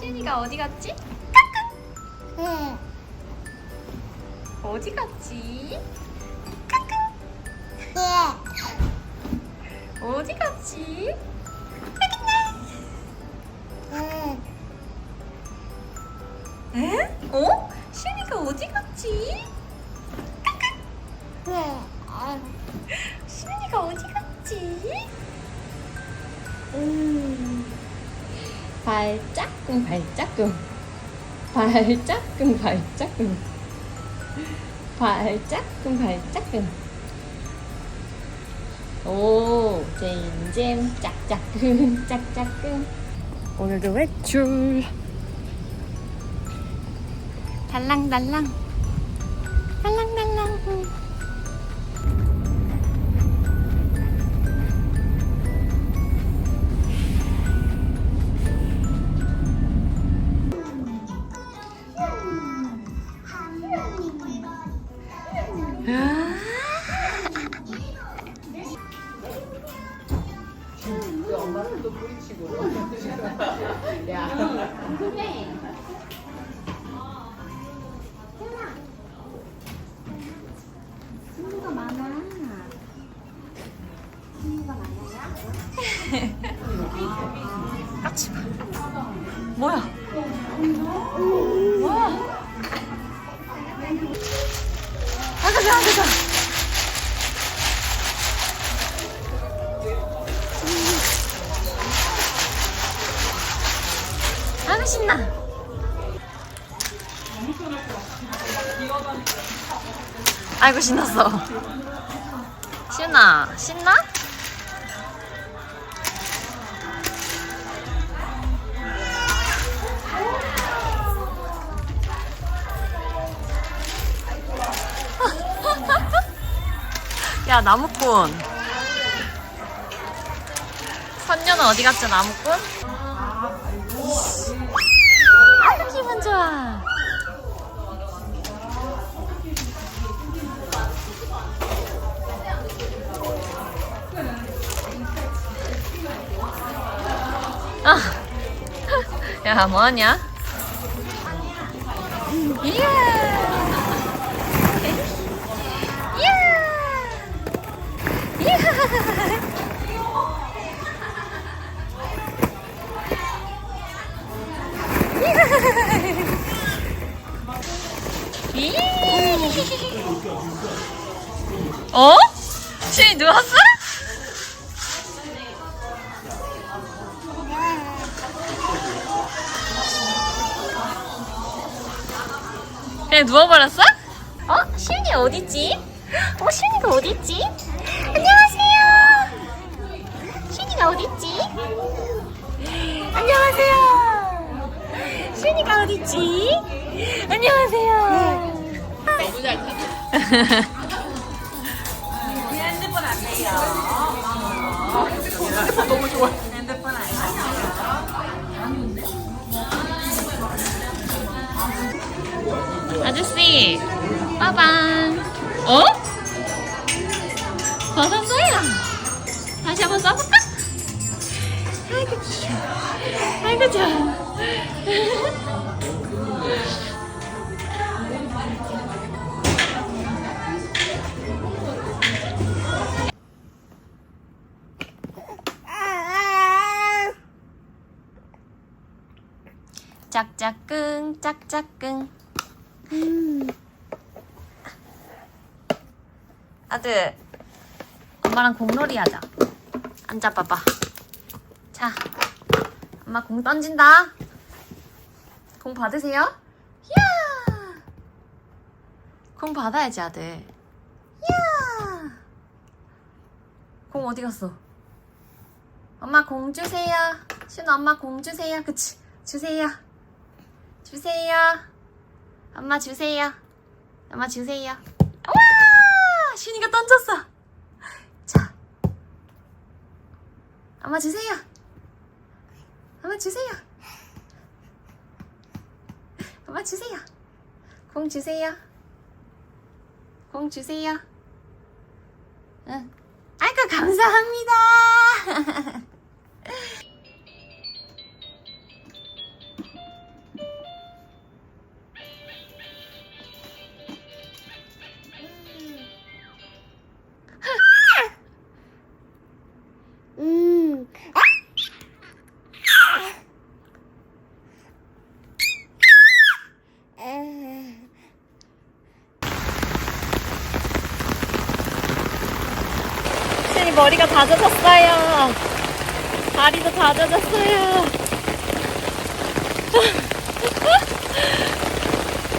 혜진이가 어디 갔지? 까꿍! 응. 어디 갔지? 까꿍! 예. 어디 갔지? 응. 에? 어? 시은이가 어디 갔지? 네. 시은이가 어디 갔지? 음. 발짝꿍 발짝꿍 발짝꿍 발짝꿍 발짝꿍 발짝꿍 오 잼잼 짝짝꿍 짝짝꿍. 오늘도 외출. 달랑달랑. 달랑달랑 까 아이고, 신났어. 신나, 신나? 야 나무꾼 선녀는 어디 갔죠 나무꾼? 야 뭐하냐? 이야 이야 어? 신이 누웠어? 그냥 누워버렸어? 어? 시윤이 어딨지? 어, 시윤이가 어딨지? 안녕하세요. 시윤이가 어딨지? 안녕하세요. 시윤이가 어딨지? 안녕하세요. 너무 잘 타네. 핸드폰 안 돼요. 핸드폰 너무 좋아. 아저씨, 빠방. 어? 버섯소야. 다시 한번 써볼까? 아이고 귀여워. 아이고 좋아. 짝짝꿍 짝짝꿍 아들 엄마랑 공놀이 하자. 앉아 봐봐. 자 엄마 공 던진다. 공 받으세요. 이야! 공 받아야지 아들. 이야! 공 어디 갔어? 엄마 공 주세요. 신 엄마 공 주세요. 그치? 주세요. 주세요 엄마 주세요. 엄마 주세요. 와! 신이가 던졌어. 자. 엄마 주세요. 엄마 주세요. 엄마 주세요. 공 주세요. 공 주세요. 응. 아이고 감사합니다. 다 젖었어요. 다리도 다 젖었어요.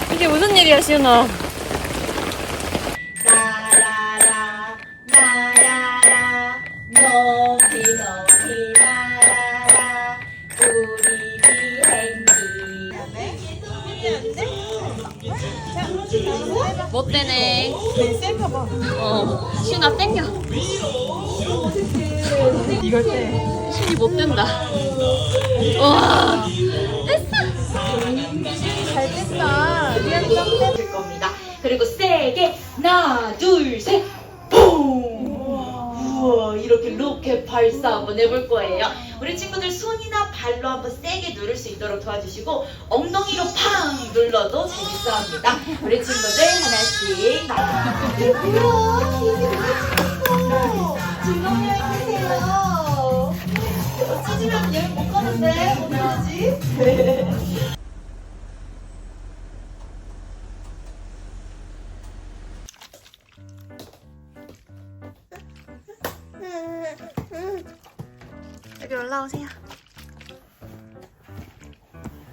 이게 무슨 일이야, 시윤아? 못 되네. 센가 봐. 어, 시윤아 땡겨. 이걸 때. 신이 못 된다. 와, 잘 뺐다. 리안 짱될 겁니다. 그리고 세게 하나 둘 셋. 뿡! 우와 이렇게 로켓 발사 한번 해볼 거예요. 우리 친구들 손이나 발로 한번 세게 누를 수 있도록 도와주시고 엉덩이로 팡 눌러도 재밌어합니다. 우리 친구들 하나씩 나. 즐거운 여행 되세요. 찢으면 여행 못 가는데 어떡하지? 여기 올라오세요.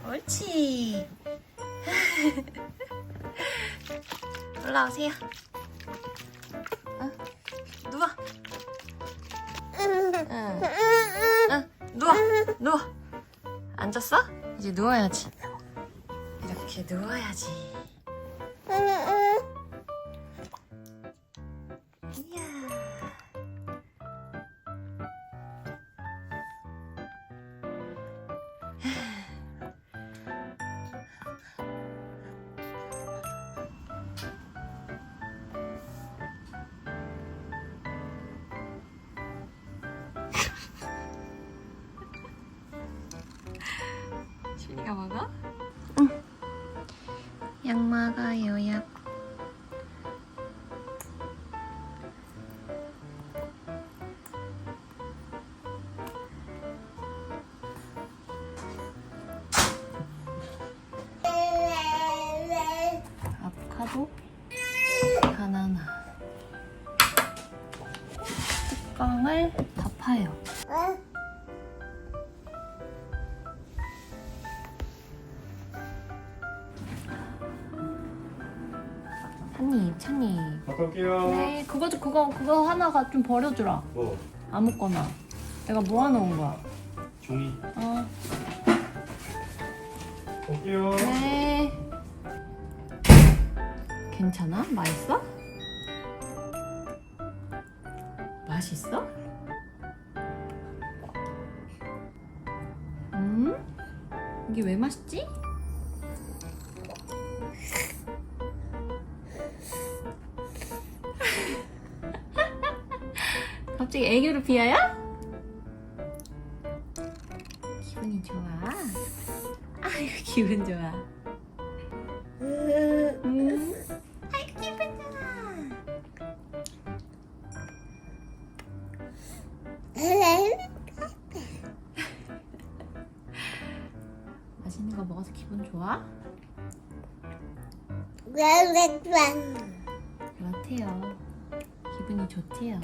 옳지. 올라오세요. 어? 누워. 응. 응. 누워. 누워. 앉았어? 이제 누워야지. 이렇게 누워야지. 약 먹어요, 약. 아보카도 바나나 뚜껑을 덮어요. 한입, 찬입. 갔다 올게요. 네, 그거 좀- 그거 그거 하나가 좀 버려주라. 뭐 아무거나. 내가 모아놓은 거야. 종이 어, 올게요. 네. 괜찮아? 맛있어? 맛있어? 음? 이게 왜 맛있지? 갑자기 애교를 피어요? 기분이 좋아. 아이고 기분 좋아. 음. 아이고 기분 좋아. 맛있는 거 먹어서 기분 좋아? 그렇대요. 기분이 좋대요.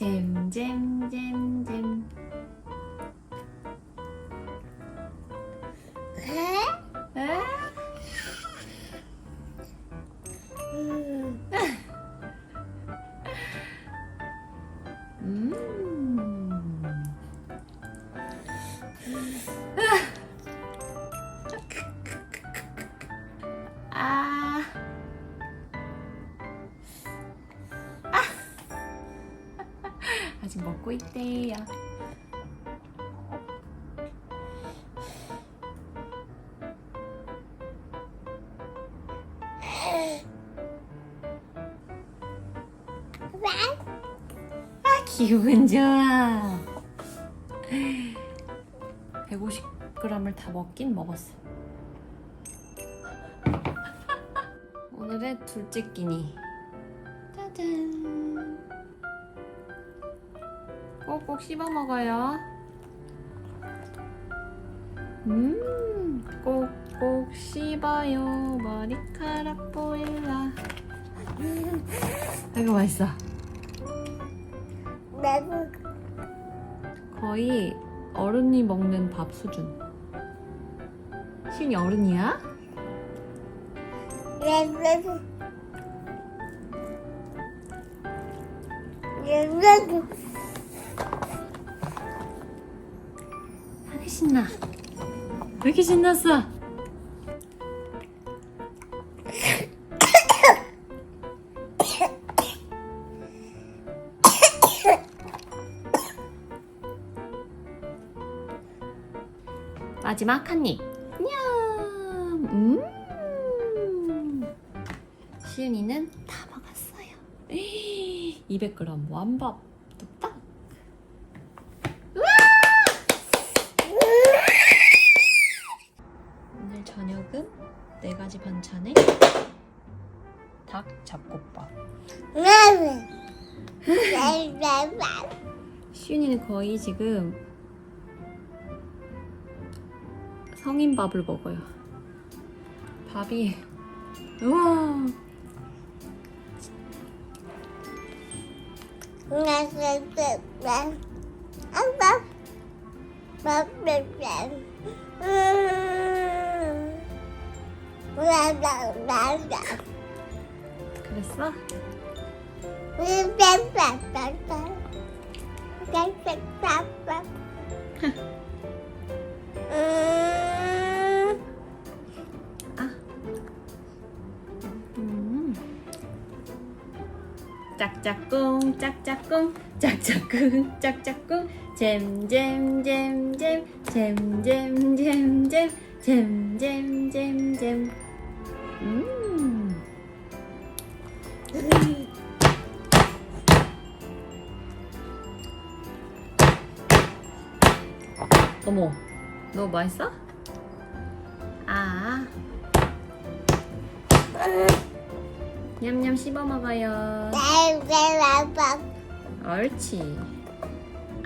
잼잼잼잼. 아직 먹고 있대요. 아 기분 좋아. 150g을 다 먹긴 먹었어. 오늘의 둘째 끼니 씹어 먹어요. 음 꼭꼭 씹어요. 머리카락 보일라. 아이고 맛있어. 내부. 거의 어른이 먹는 밥 수준. 시윤이 어른이야? 내부. 내부 신나? 왜 이렇게 신났어? 마지막 한 입. 냠. 음. 시윤이는 다 먹었어요. 200g 완밥 닭 잡곡밥. 시윤이는 거의 지금 성인 밥을 먹어요. 밥이 우와 그랬어? 음. 짝짝꿍 짝짝꿍 짝짝꿍 짝짝꿍 잼잼잼잼 잼잼잼잼 잼잼잼잼 음 어머 너 맛있어? 아 냠냠 씹어 먹어요 옳지.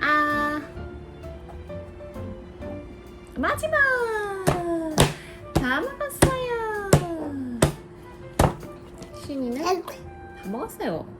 아. 마지막. 다 먹었어요. 슈니는 다 먹었어요.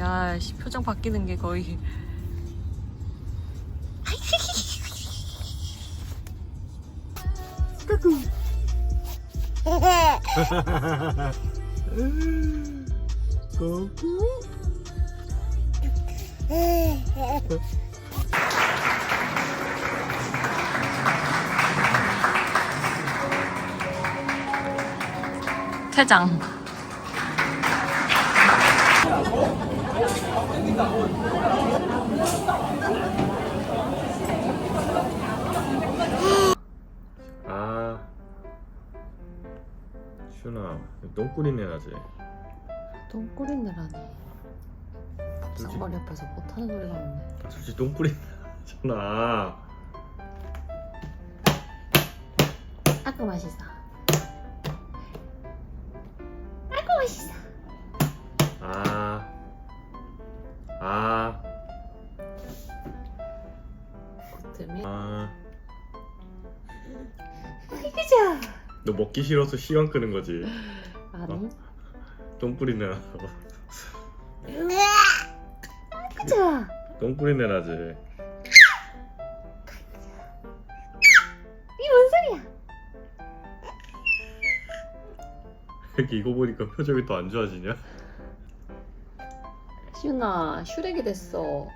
야, 씨, 표정 바뀌는 게 거의. 퇴장. 슈나 똥꾸리네 나지 똥꼬린내라니. 밥상머리 앞에서 못하는 소리가 없네. 아, 솔직히 똥꾸리네 잖아 아까 맛있어. 먹기 싫어서 시간 끄는 거지. 아니. 똥뿌리 내놔. 그죠? 똥뿌리 내놔지. 이게 뭔 소리야? 이렇게 이거 보니까 표정이 또안 좋아지냐? 시윤아 슈렉이 됐어.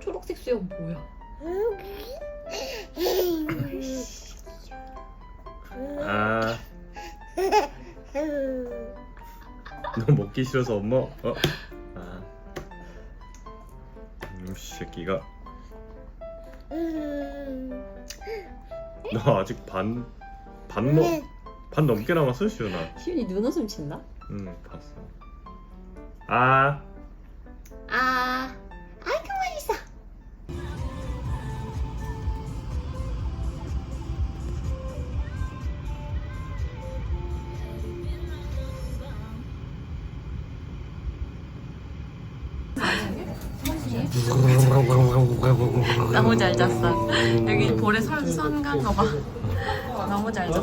초록색 수염 뭐야? 아. 너 먹기 싫어서 엄마 어? 아. 음 새끼가 너 아직 반반 먹, 반 넘게 남았어 시윤아 시윤이 눈웃음 친다? 응 봤어 아 아, 볼에 손, 손간 거 봐. 너무 잘 잤어.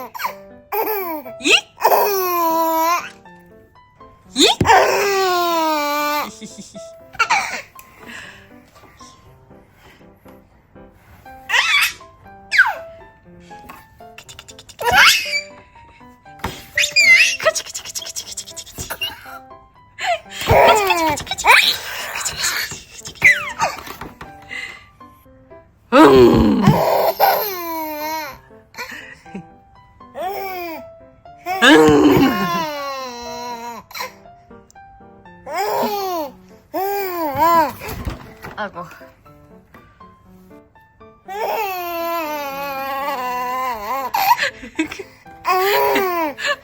아이고.